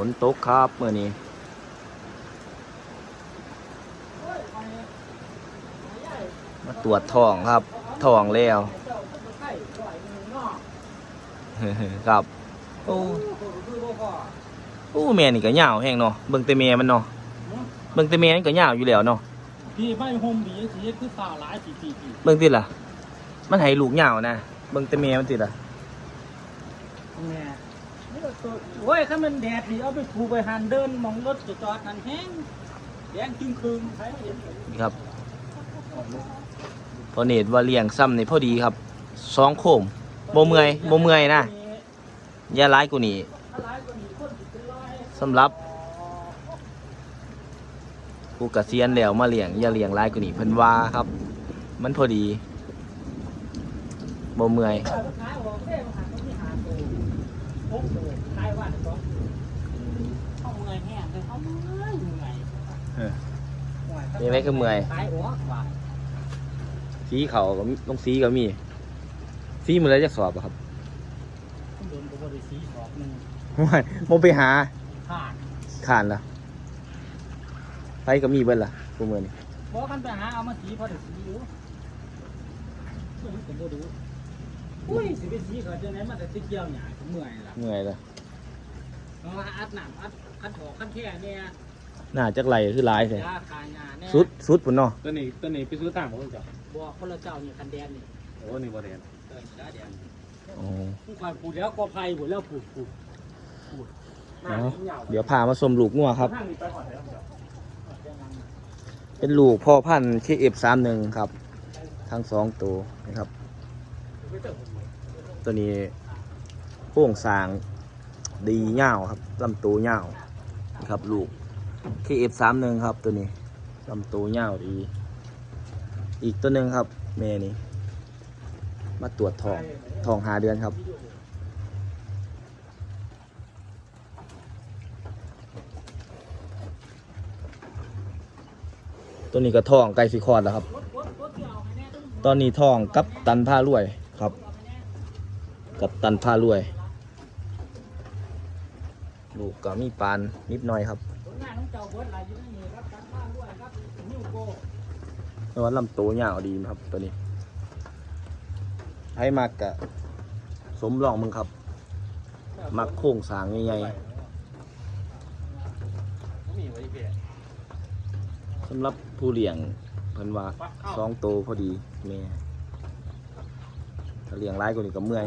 ฝนตกครับเมื่อนี้มาตรวจทองครับทองแล้วครับ โอ้โอ้แม่นี่ก็ยาวแห้งเนาะเบิ่งแต่แม่มันเนาะเบิ่งแต่แม่มันก็ยาวอยู่แล้วเนาะพี่ไม่โฮมบีสีคือสาวหลายปีปีปีเบิ่งติดล่ะ มันให้ลูกยาวนะเบิ่งแต่แม่มันติดล่ะแม่ โอ้ยถ้ามันแดดดีเอาไปถูไปหันเดินมองรถจอดหันแห้งแดงจึงคืนใครเห็นนี่ครับพอเนตว่าเลี้ยงซ้ำในพอดีครับสองโคมบ่เมื่อยบ่เมื่อยนะอย่าร้ายกูนี่สำหรับกูเกษียณแล้วมาเลี้ยงอย่าเลี้ยงร้ายกูนี่เพิ่นว่าครับ มันพอดีบ่เมื่อย พกตัวขายวันสองเขาเมื่อยแห้งเลยเขาเมื่อยเมื่อยยังไงก็เมื่อยขายออกว่าสีเขาก็มีต้องสีก็มี สีมือแล้วจะสอบอะครับโดนกับบริสีสอบหนึ่งไม่โมไปหาขาดขานละไปก็มีเบิ้ลล่ะกูมือนี่บอกกันไปหาเอามาสีพอได้สีอยู่เพิ่นก็บ่รู้ อุ้ยสิไปสีเขาจะไหนมันจะติเกี่ยวหยาก็เมื่อยล่ะเมื่อยละเอามาอัดน้ำอัดคันถอกคันแค่เนี่ยหน้าจักไหลคือหลายใช่ยาคายาเนี่ยสุดสุดปุ่นเนาะตัวนี้ตัวนี้ไปซื้อต่างของเจ้าบอกคนละเจ้านี่คันแดนนี่โอ้นี่บ่แดนเออจ้าแดนอ๋อผู้ควายปูดแล้วก็ภัยปูดแล้วปูดปูดเอาเดี๋ยวพามาชมลูกงัวครับทางนี้ไปก่อนแล้วเจ้าเป็นลูกพ่อพันธุ์เคเอฟสามหนึ่งครับ ทั้งสองตัวนะครับตั ตัวนี้โค้งสางดีเงาครับลำตัวเงาครับลูกเคเอฟสามหนึ่งครับตัวนี้ลำตัวเงาดี อีกตัวหนึ่งครับแม่นี่มาตรวจทองทองหาเดือนครับตัวนี้ก็ทองไก่สีคอดแล้วครับ ตอนนี้ทองกับตันผ้ารวยครับ กับตันผ้ารวย ลูกก็มีปานนิดหน่อยครับนของเจ้าเบิร์ดลายอยู่ในนี่ครับดีนด้วยครับนิ้วโก้แต่ว่าลำตัวยาวดีครับตัวนี้ให้มากกะสมลองมึงครับมักโค้งสางใหญ่มีไว้เพียๆสำหรับผู้เลี้ยงเพิ่นว่าสองโตพอดีแม่ถ้าเลี้ยงร้ายกว่านี้ก็เมื่อย